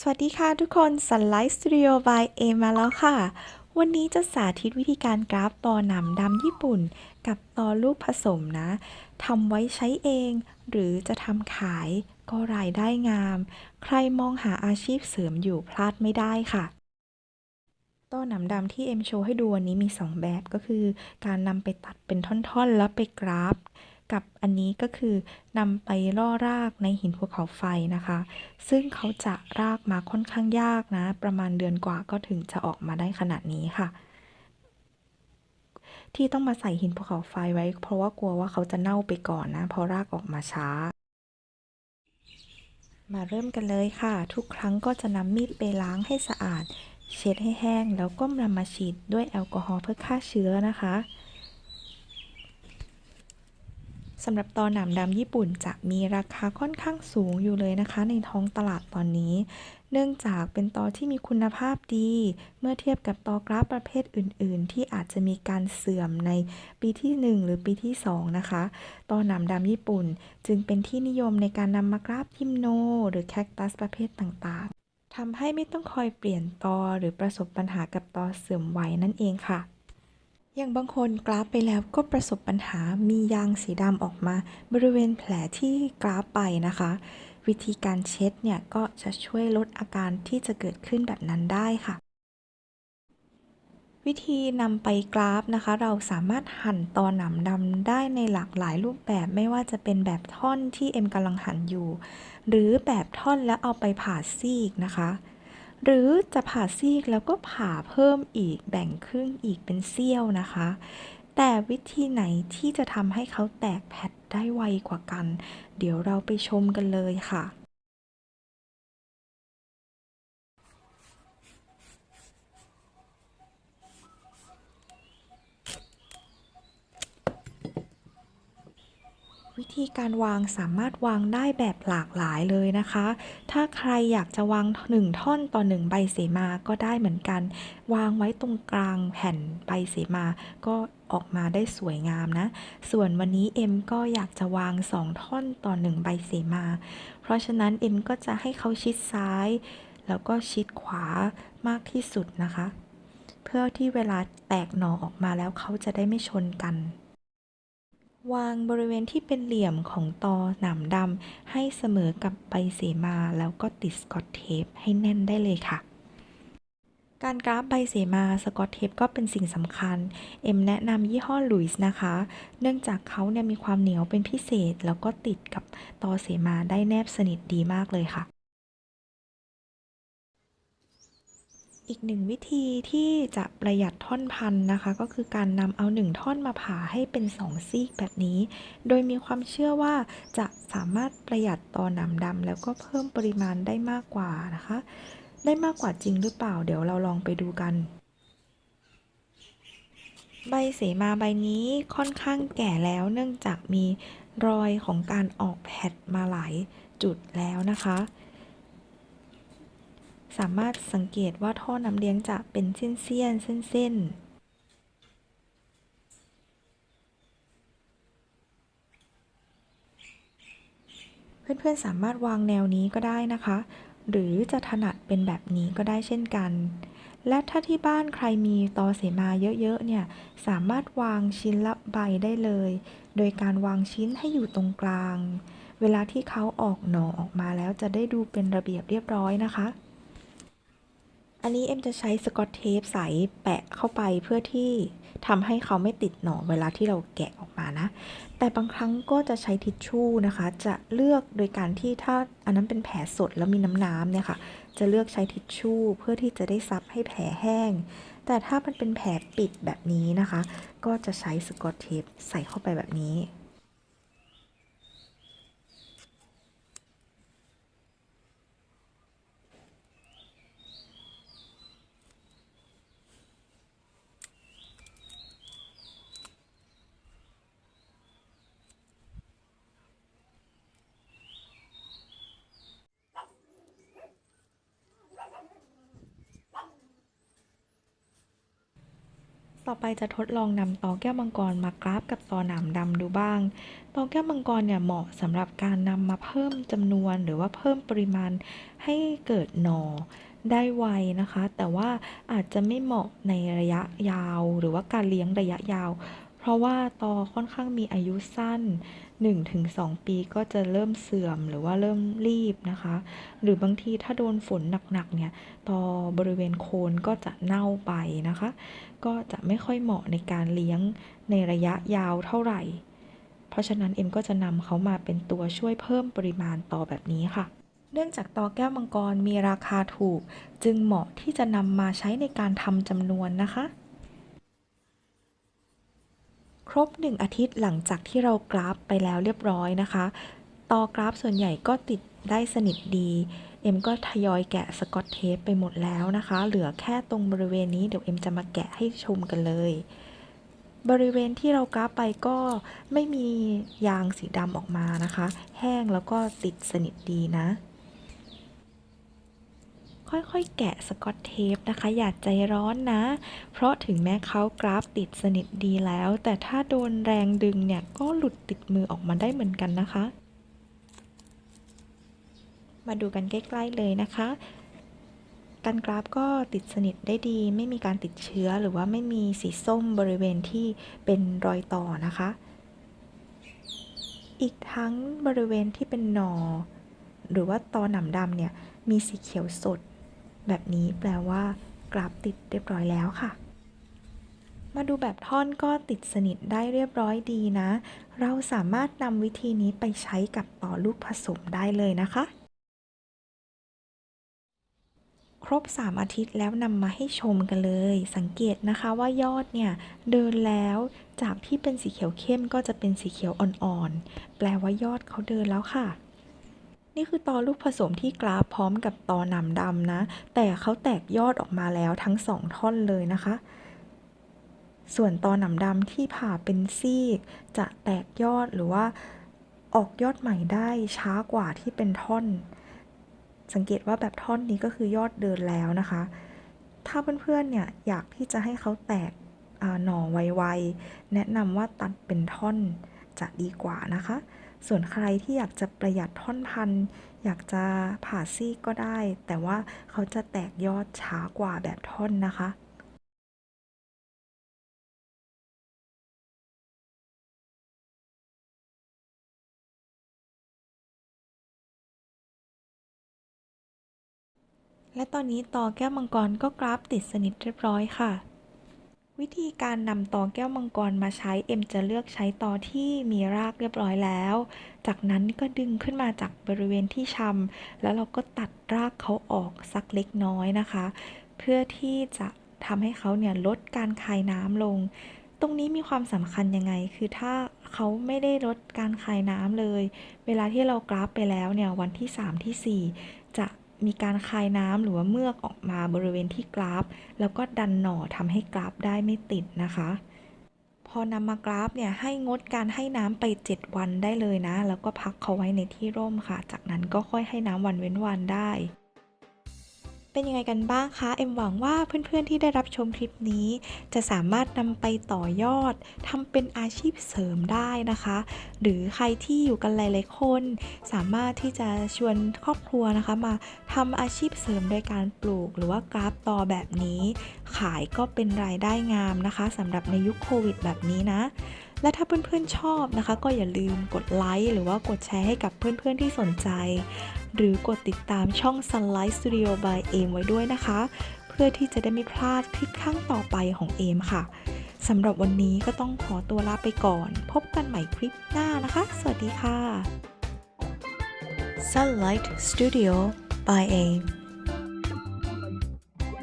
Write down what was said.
สวัสดีค่ะทุกคน Sunlight Studio by A มาแล้วค่ะ วันนี้จะสาธิตวิธีการกราฟตอหนามดำญี่ปุ่น กับตอลูกผสมนะทำไว้ใช้เอง หรือจะทำขายก็รายได้งาม ใครมองหาอาชีพเสริมอยู่พลาดไม่ได้ค่ะตอหนามดำที่เอ็มโชว์ให้ดูวันนี้มี 2 แบบก็คือ การนำไปตัดเป็นท่อนๆ แล้วไปกราฟ กับอันนี้ก็คือนำไปล่อรากในหินภูเขาไฟนะคะ ซึ่งเขาจะรากมาค่อนข้างยากนะ ประมาณเดือนกว่าก็ถึงจะออกมาได้ขนาดนี้ค่ะ ที่ต้องมาใส่หินภูเขาไฟไว้ เพราะว่ากลัวว่าเขาจะเน่าไปก่อนนะเพราะรากออกมาช้ามาเริ่มกันเลยค่ะ ทุกครั้งก็จะนำมีดไปล้างให้สะอาด เช็ดให้แห้ง แล้วก็นำมาฉีดด้วยแอลกอฮอล์เพื่อฆ่าเชื้อนะคะ สำหรับตอหนามดำญี่ปุ่นจะมีราคาค่อนข้างสูงอยู่เลยนะคะ ในท้องตลาดตอนนี้ เนื่องจากเป็นตอที่มีคุณภาพดี เมื่อเทียบกับตอกราฟประเภทอื่น ๆ ที่อาจจะมีการเสื่อมในปีที่ 1 หรือปีที่ 2 นะคะ ตอหนามดำญี่ปุ่นจึงเป็นที่นิยมในการนำมากราฟยิมโน หรือแคคตัสประเภทต่างๆทำให้ไม่ต้องคอยเปลี่ยนตอหรือประสบปัญหากับตอเสื่อมไวนั่นเองค่ะ อย่างบางคนกราฟไปแล้วก็ประสบปัญหามียางสีดำออกมา บริเวณแผลที่กราฟไปนะคะ วิธีการเช็ดเนี่ยก็จะช่วยลดอาการที่จะเกิดขึ้นแบบนั้นได้ค่ะ วิธีนำไปกราฟนะคะ เราสามารถหั่นตอหนามดำได้ในหลากหลายรูปแบบไม่ว่าจะเป็นแบบท่อนที่เอ็มกำลังหั่นอยู่ หรือแบบท่อนแล้วเอาไปผ่าซีกนะคะ หรือจะผ่าซีกแล้วก็ผ่าเพิ่มอีกแบ่งครึ่งอีกเป็นเซี่ยวนะคะ แต่วิธีไหนที่จะทำให้เขาแตกแผ่นได้ไวกว่ากัน เดี๋ยวเราไปชมกันเลยค่ะ วิธีการวางสามารถวางได้แบบหลากหลายเลยนะคะ ถ้าใครอยากจะวางหนึ่งท่อนต่อหนึ่งใบเสมาก็ได้เหมือนกัน วางไว้ตรงกลางแผ่นใบเสมา ก็ออกมาได้สวยงามนะ ส่วนวันนี้เอ็มก็อยากจะวางสองท่อนต่อหนึ่งใบเสมา เพราะฉะนั้นเอ็มก็จะให้เขาชิดซ้าย แล้วก็ชิดขวามากที่สุดนะคะ เพื่อที่เวลาแตกหน่อออกมาแล้วเขาจะได้ไม่ชนกัน วางบริเวณที่เป็นเหลี่ยมของตอหนามดำให้เสมอกับใบเสมา แล้วก็ติดสกอตเทปให้แน่นได้เลยค่ะ การกราฟใบเสมาสกอตเทปก็เป็นสิ่งสำคัญ เอ็มแนะนำยี่ห้อลุยส์นะคะ เนื่องจากเขาเนี่ยมีความเหนียวเป็นพิเศษ แล้วก็ติดกับตอเสมาได้แนบสนิทดีมากเลยค่ะ อีกหนึ่งวิธีที่จะประหยัดท่อนพันนะคะ ก็คือการนำเอาหนึ่งท่อนมาผ่าให้เป็นสองซีกแบบนี้ โดยมีความเชื่อว่าจะสามารถประหยัดตอหนามดำแล้วก็เพิ่มปริมาณได้มากกว่านะคะ ได้มากกว่าจริงหรือเปล่า เดี๋ยวเราลองไปดูกัน ใบเสมาใบนี้ค่อนข้างแก่แล้วเนื่องจากมีรอยของการออกแผดมาหลายจุดแล้วนะคะ สามารถสังเกตว่าท่อน้ำเลี้ยงจะเป็นเส้นเส้นเส้นเส้นเพื่อนๆสามารถวางแนวนี้ก็ได้นะคะ หรือจะถนัดเป็นแบบนี้ก็ได้เช่นกัน และถ้าที่บ้านใครมีตอเสมาเยอะๆเนี่ย สามารถวางชิ้นละใบได้เลย โดยการวางชิ้นให้อยู่ตรงกลาง เวลาที่เขาออกหน่อออกมาแล้วจะได้ดูเป็นระเบียบเรียบร้อยนะคะ อันนี้เอ็มจะใช้สกอตเทปใสแปะเข้าไปเพื่อที่ทำให้เขาไม่ติดหนอเวลาที่เราแกะออกมานะ แต่บางครั้งก็จะใช้ทิชชู่นะคะ จะเลือกโดยการที่ถ้าอันนั้นเป็นแผลสดแล้วมีน้ำน้ำเนี่ยค่ะ จะเลือกใช้ทิชชู่เพื่อที่จะได้ซับให้แผลแห้ง แต่ถ้ามันเป็นแผลปิดแบบนี้นะคะ ก็จะใช้สกอตเทปใส่เข้าไปแบบนี้ ต่อไปจะทดลองนำตอแก้วมังกรมากราฟกับตอหนามดำดูบ้าง ตอแก้วมังกรเนี่ยเหมาะสำหรับการนำมาเพิ่มจำนวนหรือว่าเพิ่มปริมาณให้เกิดหนอได้ไวนะคะ แต่ว่าอาจจะไม่เหมาะในระยะยาว หรือว่าการเลี้ยงระยะยาว เพราะว่าตอค่อนข้างมีอายุสั้น 1-2 ปีก็จะเริ่มเสื่อมหรือว่าเริ่มรีบนะคะ หรือบางทีถ้าโดนฝนหนักๆเนี่ยตอบริเวณโคนก็จะเน่าไปนะคะ ก็จะไม่ค่อยเหมาะในการเลี้ยงในระยะยาวเท่าไหร่ เพราะฉะนั้นเอ็มก็จะนำเขามาเป็นตัวช่วยเพิ่มปริมาณต่อแบบนี้ค่ะเนื่องจากตอแก้วมังกรมีราคาถูก จึงเหมาะที่จะนำมาใช้ในการทำจำนวนนะคะ รบ 1 อาทิตย์หลังจากที่เรากราฟไปแล้วเรียบร้อยนะคะตอกราฟส่วนใหญ่ก็ติดได้สนิทดีเอ็มก็ทยอยแกะสกอตเทปไปหมดแล้วนะคะ เหลือแค่ตรงบริเวณนี้เดี๋ยวเอ็มจะมาแกะให้ชมกันเลย บริเวณที่เรากราฟไปก็ไม่มียางสีดำออกมานะคะ แห้งแล้วก็ติดสนิทดีนะ ค่อยๆ แกะสกอตเทปนะคะ อย่าใจร้อนนะ เพราะถึงแม้เขากราฟติดสนิทดีแล้ว แต่ถ้าโดนแรงดึงเนี่ยก็หลุดติดมือออกมาได้เหมือนกันนะคะ มาดูกันใกล้ ๆ เลยนะคะการกราฟก็ติดสนิทได้ดี ไม่มีการติดเชื้อหรือว่าไม่มีสีส้มบริเวณที่เป็นรอยต่อนะคะ อีกทั้งบริเวณที่เป็นหนอ หรือว่าตอหนามดำเนี่ย มีสีเขียวสด แบบนี้แปลว่ากราฟติดเรียบร้อยแล้วค่ะ มาดูแบบท่อนก็ติดสนิทได้เรียบร้อยดีนะ เราสามารถนำวิธีนี้ไปใช้กับต่อลูกผสมได้เลยนะคะ ครบ 3 อาทิตย์แล้วนำมาให้ชมกันเลย สังเกตนะคะว่ายอดเนี่ยเดินแล้วจากที่เป็นสีเขียวเข้มก็จะเป็นสีเขียวอ่อนๆ แปลว่ายอดเขาเดินแล้วค่ะ นี่คือตอลูกผสมที่กราฟพร้อมกับตอหนามดำนะ แต่เขาแตกยอดออกมาแล้วทั้งสองท่อนเลยนะคะ ส่วนตอหนามดำที่ผ่าเป็นซีก จะแตกยอดหรือว่าออกยอดใหม่ได้ช้ากว่าที่เป็นท่อน สังเกตว่าแบบท่อนนี้ก็คือยอดเดินแล้วนะคะ ถ้าเพื่อนๆเนี่ยอยากที่จะให้เขาแตกหน่อไวๆแนะนำว่าตัดเป็นท่อนจะดีกว่านะคะ ส่วนใครที่อยากจะประหยัดท่อนพัน อยากจะผ่าซีกก็ได้ แต่ว่าเขาจะแตกยอดช้ากว่าแบบท่อนนะคะและตอนนี้ต่อแก้วมังกรก็กราฟติดสนิทเรียบร้อยค่ะ วิธีการนำตอแก้วมังกรมาใช้เอ็มจะเลือกใช้ตอที่มีรากเรียบร้อยแล้ว จากนั้นก็ดึงขึ้นมาจากบริเวณที่ชำแล้วเราก็ตัดรากเขาออกสักเล็กน้อยนะคะ เพื่อที่จะทำให้เขาเนี่ยลดการคายน้ำลง ตรงนี้มีความสำคัญยังไง คือถ้าเขาไม่ได้ลดการคายน้ำเลย เวลาที่เรากราฟไปแล้วเนี่ยวันที่ 3 ที่ 4 จะ มีการคายน้ำหรือว่าเมือกออกมาบริเวณที่กราฟ แล้วก็ดันหน่อทำให้กราฟได้ไม่ติดนะคะ พอนำมากราฟเนี่ยให้งดการให้น้ำไป 7 วันได้เลยนะ แล้วก็พักเขาไว้ในที่ร่มค่ะ จากนั้นก็ค่อยให้น้ำวันเว้นวันได้ เป็นยังไงกันบ้างคะ เอ็มหวังว่าเพื่อนๆที่ได้รับชมคลิปนี้ จะสามารถนำไปต่อยอดทำเป็นอาชีพเสริมได้นะคะ หรือใครที่อยู่กันหลายๆคน สามารถที่จะชวนครอบครัวนะคะมาทำอาชีพเสริมโดยการปลูก หรือว่ากราฟตอแบบนี้ ขายก็เป็นรายได้งามนะคะสำหรับในยุคโควิดแบบนี้นะและถ้าเพื่อนๆชอบนะคะ ก็อย่าลืมกดไลค์หรือว่ากดแชร์ให้กับเพื่อนๆที่สนใจ หรือกดติดตามช่อง Sunlight Studio by เอมไว้ด้วยนะคะ เพื่อที่จะได้ไม่พลาดคลิปข้างต่อไปของเอมค่ะสำหรับวันนี้ก็ต้องขอตัวลาไปก่อน พบกันใหม่คลิปหน้านะคะ สวัสดีค่ะ Sunlight Studio by AIM